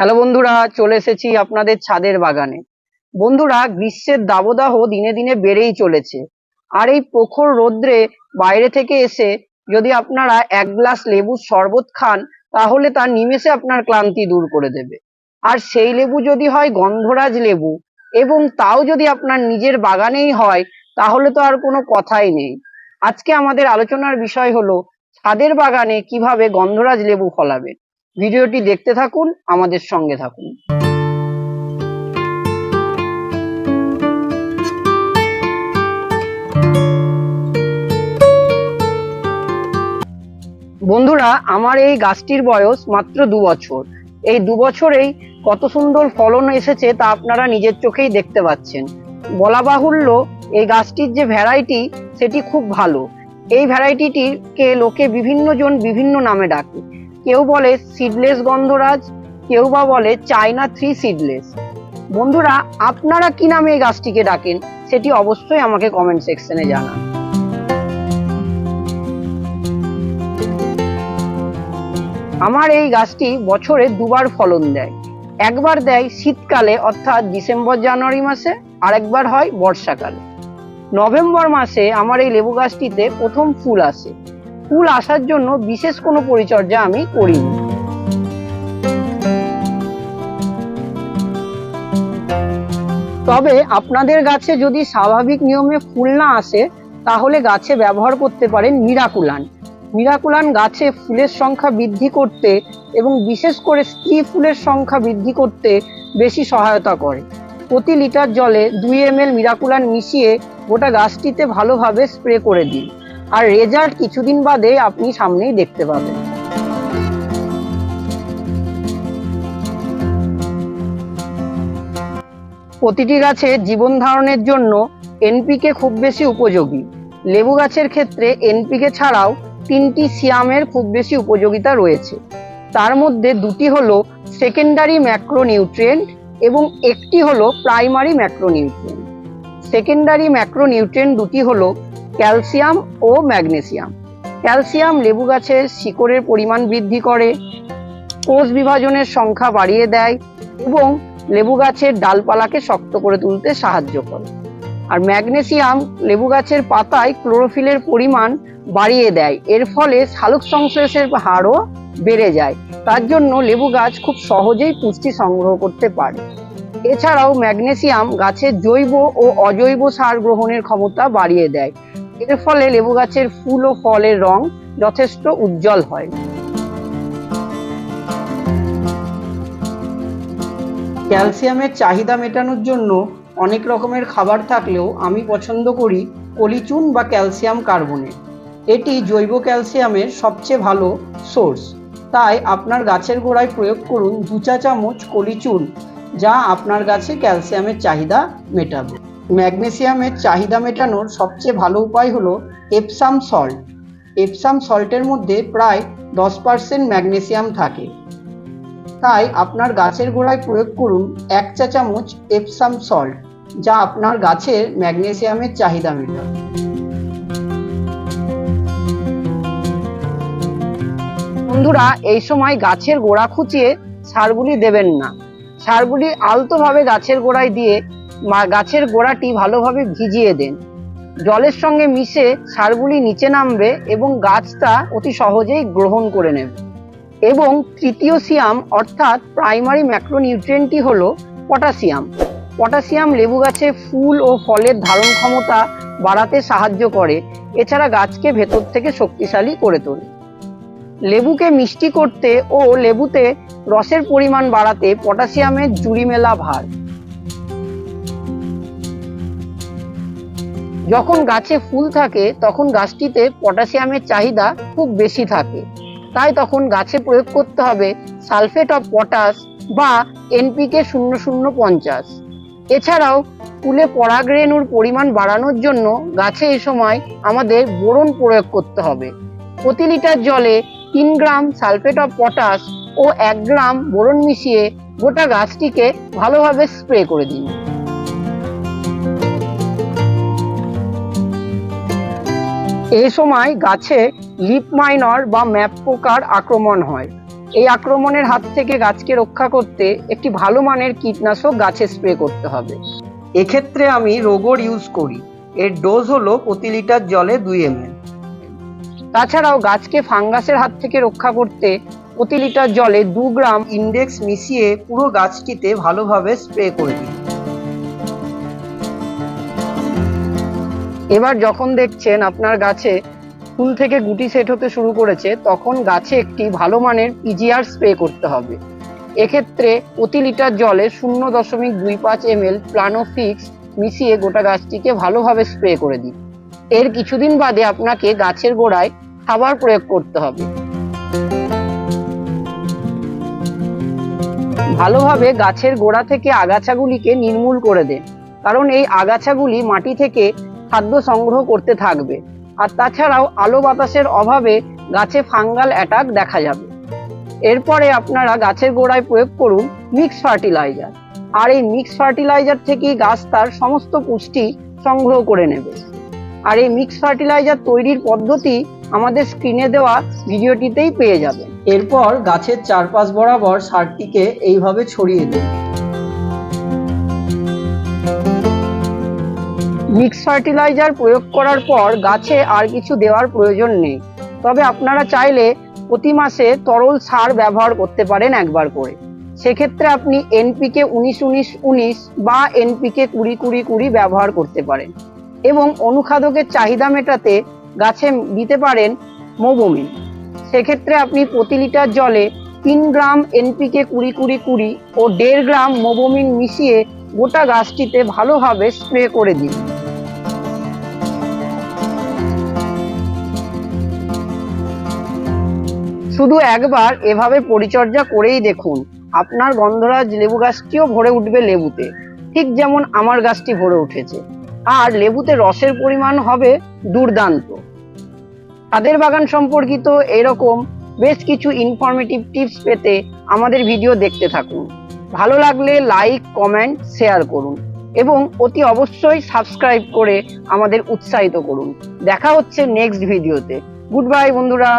Hello বন্ধুরা, চলে এসেছি আপনাদের ছাদের বাগানে। বন্ধুরা, গ্রীষ্মের দাবদাহ দিনে দিনে বেড়েই চলেছে। আর এই প্রখর রোদ্রে বাইরে থেকে এসে যদি আপনারা এক গ্লাস লেবুর শরবত খান, তাহলে তার নিমেষে আপনার ক্লান্তি দূর করে দেবে। আর সেই লেবু যদি হয় গন্ধরাজ লেবু, এবং তাও যদি আপনার নিজের বাগানেই হয়, তাহলে তো আর কোনো কথাই নেই। আজকে আমাদের আলোচনার বিষয় হলো, ছাদের বাগানে কীভাবে গন্ধরাজ লেবু ফলাবে। ভিডিওটি দেখতে থাকুন, আমাদের সঙ্গে থাকুন। বন্ধুরা, আমার এই গাছটির বয়স মাত্র দু বছর। এই দু বছরেই কত সুন্দর ফলন এসেছে তা আপনারা নিজের চোখেই দেখতে পাচ্ছেন। বলা বাহুল্য, এই গাছটির যে ভ্যারাইটি, সেটি খুব ভালো। এই ভ্যারাইটিটিকে লোকে বিভিন্ন জন বিভিন্ন নামে ডাকে। কেউ বলে সিডলেস গন্ধরাজ, কেউ বা বলে চায়না থ্রি সিডলেস বন্ধুরা, আপনারা কি নামে এই গাছটিকে ডাকেন, সেটি অবশ্যই আমাকে কমেন্ট সেকশনে জানান। আমার এই গাছটি বছরে দুবার ফলন দেয়। একবার দেয় শীতকালে, অর্থাৎ ডিসেম্বর, জানুয়ারি মাসে আর একবার হয় বর্ষাকালে। নভেম্বর মাসে আমার এই লেবু গাছটিতে প্রথম ফুল আসে। ফুল আসার জন্য বিশেষ কোনো পরিচর্যা আমি করিনি। তবে আপনাদের গাছে যদি স্বাভাবিক নিয়মে ফুল না আসে, তাহলে গাছে ব্যবহার করতে পারেন মিরাকুলান। মিরাকুলান গাছে ফুলের সংখ্যা বৃদ্ধি করতে এবং বিশেষ করে স্ত্রী ফুলের সংখ্যা বৃদ্ধি করতে বেশি সহায়তা করে। প্রতি লিটার জলে দুই এম এল মিরাকুলান মিশিয়ে গোটা গাছটিতে ভালোভাবে স্প্রে করে দিন। আর রেজাল্ট কিছুদিন বাদে আপনি সামনেই দেখতে পাবেন। প্রতিটি গাছে জীবন ধারণের জন্য এনপিকে খুব বেশি উপযোগী। লেবু গাছের ক্ষেত্রে এনপিকে ছাড়াও তিনটি সিয়ামের খুব বেশি উপযোগিতা রয়েছে। তার মধ্যে দুটি হলো সেকেন্ডারি ম্যাক্রোনিউট্রিয়েন্ট এবং একটি হলো প্রাইমারি ম্যাক্রোনিউট্রিয়েন্ট সেকেন্ডারি ম্যাক্রোনিউট্রিয়েন্ট দুটি হলো ক্যালসিয়াম ও ম্যাগনেসিয়াম। ক্যালসিয়াম লেবু গাছের শিকড়ের পরিমাণ বৃদ্ধি করে, কোষ বিভাজনের সংখ্যা বাড়িয়ে দেয় এবং লেবু গাছের ডালপালাকে শক্ত করে তুলতে সাহায্য করে। আর ম্যাগনেসিয়াম লেবু গাছের পাতায় ক্লোরোফিলের পরিমাণ বাড়িয়ে দেয়। এর ফলে সালোক সংশ্লেষের হারও বেড়ে যায়। তার জন্য লেবু গাছ খুব সহজেই পুষ্টি সংগ্রহ করতে পারে। এছাড়াও ম্যাগনেসিয়াম গাছের জৈব ও অজৈব সার গ্রহণের ক্ষমতা বাড়িয়ে দেয়। এর ফলে লেবু গাছের ফুল ও ফলের রং যথেষ্ট উজ্জ্বল হয়। ক্যালসিয়ামের চাহিদা মেটানোর জন্য অনেক রকমের খাবার থাকলেও আমি পছন্দ করি কলিচুন বা ক্যালসিয়াম কার্বনেট। এটি জৈব ক্যালসিয়ামের সবচেয়ে ভালো সোর্স। তাই আপনার গাছের গোড়ায় প্রয়োগ করুন দু চা চামচ কলিচুন, যা আপনার গাছে ক্যালসিয়ামের চাহিদা মেটাবে। ম্যাগনেসিয়ামের চাহিদা মেটানোর সবচেয়ে ভালো উপায় হলো এপসাম সল্ট এপসাম সল্টের মধ্যে প্রায় দশ পার্সেন্ট ম্যাগনেসিয়াম থাকে। তাই আপনার গাছের গোড়ায় প্রয়োগ করুন এক চা চামচ এপসাম সল্ট যা আপনার গাছের ম্যাগনেসিয়ামের চাহিদা মেটাবে বন্ধুরা, এই সময় গাছের গোড়া খুঁচিয়ে সারগুলি দেবেন না। সারগুলি আলতোভাবে গাছের গোড়ায় দিয়ে গাছের গোড়াটি ভালোভাবে ভিজিয়ে দেন। জলের সঙ্গে মিশে সারগুলি নিচে নামবে এবং গাছটা অতি সহজেই গ্রহণ করে নেবে। এবং তৃতীয় সিয়াম, অর্থাৎ প্রাইমারি ম্যাক্রোনিউট্রিয়েন্টটি হল পটাশিয়াম। পটাশিয়াম লেবু গাছে ফুল ও ফলের ধারণ ক্ষমতা বাড়াতে সাহায্য করে, এছাড়া গাছকে ভেতর থেকে শক্তিশালী করে তোলে। লেবুকে মিষ্টি করতে ও লেবুতে রসের পরিমাণ বাড়াতে পটাশিয়ামের জুড়ি মেলা ভার। যখন গাছে ফুল থাকে, তখন গাছটিতে পটাশিয়ামের চাহিদা খুব বেশি থাকে। তাই তখন গাছে প্রয়োগ করতে হবে সালফেট অফ পটাশ বা এনপিকে শূন্য শূন্য পঞ্চাশ। এছাড়াও, ফুলে পরাগরেণুর পরিমাণ বাড়ানোর জন্য গাছে এই সময় আমাদের বোরন প্রয়োগ করতে হবে। প্রতি লিটার জলে তিন গ্রাম সালফেট অফ পটাশ ও এক গ্রাম বোরন মিশিয়ে গোটা গাছটিকে ভালোভাবে স্প্রে করে দিন। এই সময় গাছে লিপ মাইনর বা ম্যাপ পোকার আক্রমণ হয়। এই আক্রমণের হাত থেকে গাছকে রক্ষা করতে একটি ভালো মানের কীটনাশক গাছে স্প্রে করতে হবে। এক্ষেত্রে আমি রোগর ইউজ করি। এর ডোজ হলো প্রতি লিটার জলে দুই এমএল। তাছাড়াও গাছকে ফাঙ্গাসের হাত থেকে রক্ষা করতে প্রতি লিটার জলে দু গ্রাম ইন্ডেক্স মিশিয়ে পুরো গাছটিতে ভালোভাবে স্প্রে করে দিন এবার যখন দেখছেন আপনার গাছে ফুল থেকে গুটি সেট হতে শুরু করেছে, তখন গাছে একটি ভালো মানের পিজিআর স্প্রে করতে হবে। এক্ষেত্রে প্রতি লিটার জলে শূন্য দশমিক দুই পাঁচ এম এল প্লানোফিক্স মিশিয়ে গোটা গাছটিকে ভালোভাবে স্প্রে করে দিন। এর কিছুদিন বাদে আপনাকে গাছের গোড়ায় খাবার প্রয়োগ করতে হবে। ভালোভাবে গাছের গোড়া থেকে আগাছাগুলিকে নির্মূল করে দেন। কারণ এই আগাছাগুলি মাটি থেকে খাদ্য সংগ্রহ করতে থাকবে। আর তাছাড়াও আলো বাতাসের অভাবে গাছে ফাঙ্গাল অ্যাটাক দেখা যাবে। এরপরে আপনারা গাছের গোড়ায় প্রয়োগ করুন মিক্স ফার্টিলাইজার আর এই মিক্স ফার্টিলাইজার থেকেই গাছ তার সমস্ত পুষ্টি সংগ্রহ করে নেবে। আর এই মিক্স ফার্টিলাইজার তৈরির পদ্ধতি আমাদের স্ক্রিনে দেওয়া ভিডিওটিতেই পেয়ে যাবে এরপর গাছের চারপাশ বরাবর সারটিকে এইভাবে ছড়িয়ে দিন। মিক্স ফার্টিলাইজার প্রয়োগ করার পর গাছে আর কিছু দেওয়ার প্রয়োজন নেই। তবে আপনারা চাইলে প্রতি মাসে তরল সার ব্যবহার করতে পারেন একবার করে। সেক্ষেত্রে আপনি এনপিকে উনিশ উনিশ উনিশ বা এনপিকে কুড়ি কুড়ি কুড়ি ব্যবহার করতে পারেন। এবং অনুখাদকের চাহিদা মেটাতে গাছে দিতে পারেন মোবোমিন সেক্ষেত্রে আপনি প্রতি লিটার জলে তিন গ্রাম এনপিকে কুড়ি কুড়ি কুড়ি ও দেড় গ্রাম মোবোমিন মিশিয়ে গোটা গাছটিতে ভালোভাবে স্প্রে করে দিন। শুধু একবার এভাবে পরিচর্যা করেই দেখুন, আপনার গন্ধরাজ লেবু গাছটিও ভরে উঠবে লেবুতে, ঠিক যেমন আমার গাছটি ভরে উঠেছে। আর লেবুতে রসের পরিমাণ হবে দুর্দান্ত। ছাদের বাগান সম্পর্কিত এরকম বেশ কিছু ইনফরমেটিভ টিপস পেতে আমাদের ভিডিও দেখতে থাকুন। ভালো লাগলে লাইক কমেন্ট শেয়ার করুন এবং অতি অবশ্যই সাবস্ক্রাইব করে আমাদের উৎসাহিত করুন। দেখা হচ্ছে নেক্সট ভিডিওতে গুড বাই বন্ধুরা।